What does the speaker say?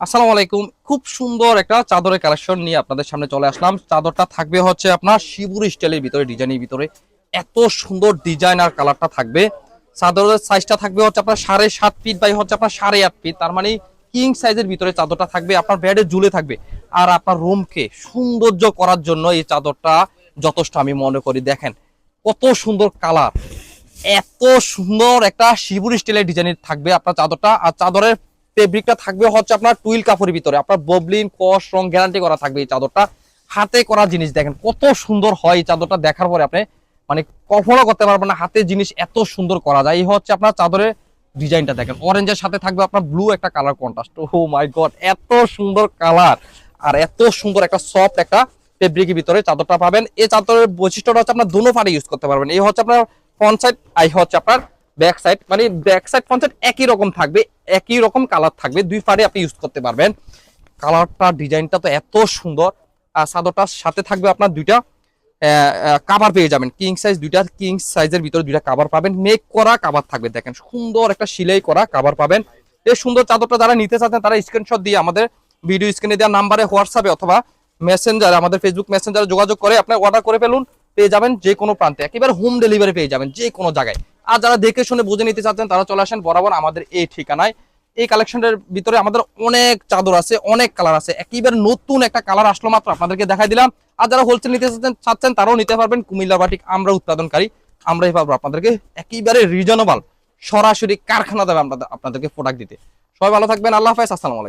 আসসালামু আলাইকুম। খুব সুন্দর একটা চাদরের কালেকশন নিয়ে আপনাদের সামনে চলে আসলাম। চাদরটা থাকবে হচ্ছে আপনার শিবুর স্টাইলের ভিতরে, ডিজাইনের ভিতরে। এত সুন্দর ডিজাইন আর কালারটা থাকবে। চাদরের সাইজটা থাকবে হচ্ছে আপনার সাড়ে সাত ফিট বাই হচ্ছে আপনার সাড়ে আট ফিট তার মানে কিং সাইজের ভিতরে চাদরটা থাকবে, আপনার বেডে ঝুলে থাকবে। আর আপনার রুমকে সৌন্দর্য করার জন্য এই চাদরটা যথেষ্ট আমি মনে করি। দেখেন কত সুন্দর কালার এত সুন্দর একটা শিবুর স্টাইলের ডিজাইনের থাকবে আপনার চাদরটা। আর চাদরের ফেব্রিকটা থাকবে হচ্ছে আপনার টুইল কাপড়ের ভিতরে। আপনার ববলিন কস রং গ্যারান্টি করা থাকবে এই চাদরটা। হাতে করা জিনিস দেখেন, কত সুন্দর হয় এই চাদরটা দেখার পরে আপনি মানে কখনো করতে পারবেন না হাতে জিনিস এত সুন্দর করা যায়। এই হচ্ছে আপনার চাদরের ডিজাইনটা দেখেন। অরেঞ্জের সাথে থাকবে আপনার ব্লু একটা colour contrast O my god এত সুন্দর কালার আর এত সুন্দর একটা সফট একটা ফেব্রিকের ভিতরে চাদরটা পাবেন। এই চাদরের বৈশিষ্ট্যটা হচ্ছে আপনার দুনো ফাড়ে ইউজ করতে পারবেন। এই হচ্ছে আপনার ফ্রন্ট সাইড আই হচ্ছে আপনার ব্যাক সাইড মানে ব্যাক সাইড ফ্রন্ট সাইড একই রকম থাকবে, একই রকম কালার থাকবে, দুই ফাড়ে আপনি ইউজ করতে পারবেন। কালারটা ডিজাইনটা তো এত সুন্দর, আর চাদরটার সাথে থাকবে আপনার দুইটা কাভার পেয়ে যাবেন। কিং সাইজ দুইটা কিং সাইজের ভিতরে দুইটা কাভার পাবেন। মেক করা কাভার থাকবে, দেখেন সুন্দর একটা সিলাই করা কাভার পাবেন। এই সুন্দর চাদরটা যারা নিতে চাচ্ছেন, তারা স্ক্রিনশট দিয়ে আমাদের ভিডিও স্ক্রিনে দেওয়া নাম্বারে হোয়াটসঅ্যাপে অথবা মেসেঞ্জারে আমাদের ফেসবুক মেসেঞ্জারে যোগাযোগ করে আপনি অর্ডার করে ফেলুন, পেয়ে যাবেন যে কোনো প্রান্তে। একেবারে হোম ডেলিভারি পেয়ে যাবেন যে কোনো জায়গায়। আর যারা দেখে শুনে বুঝে নিতে চাচ্ছেন, তারা চলে আসেন বরাবর আমাদের এই ঠিকানায়। এই কালেকশনের ভিতরে আমাদের অনেক চাদর আছে, অনেক কালার আছে। একেবারে নতুন একটা কালার আসলো মাত্র, আপনাদেরকে দেখাই দিলাম। আর যারা হোলসেল নিতে চাচ্ছেন চাচ্ছেন, তারাও নিতে পারবেন। কুমিল্লা বাটিক, আমরা উৎপাদনকারী, আমরাই পারব আপনাদেরকে একেবারে রিজনেবল সরাসরি কারখানা দেবে আপনাদের আপনাদেরকে প্রোডাক্ট দিতে। সবাই ভালো থাকবেন, আল্লাহ হাফেজ, আসসালামু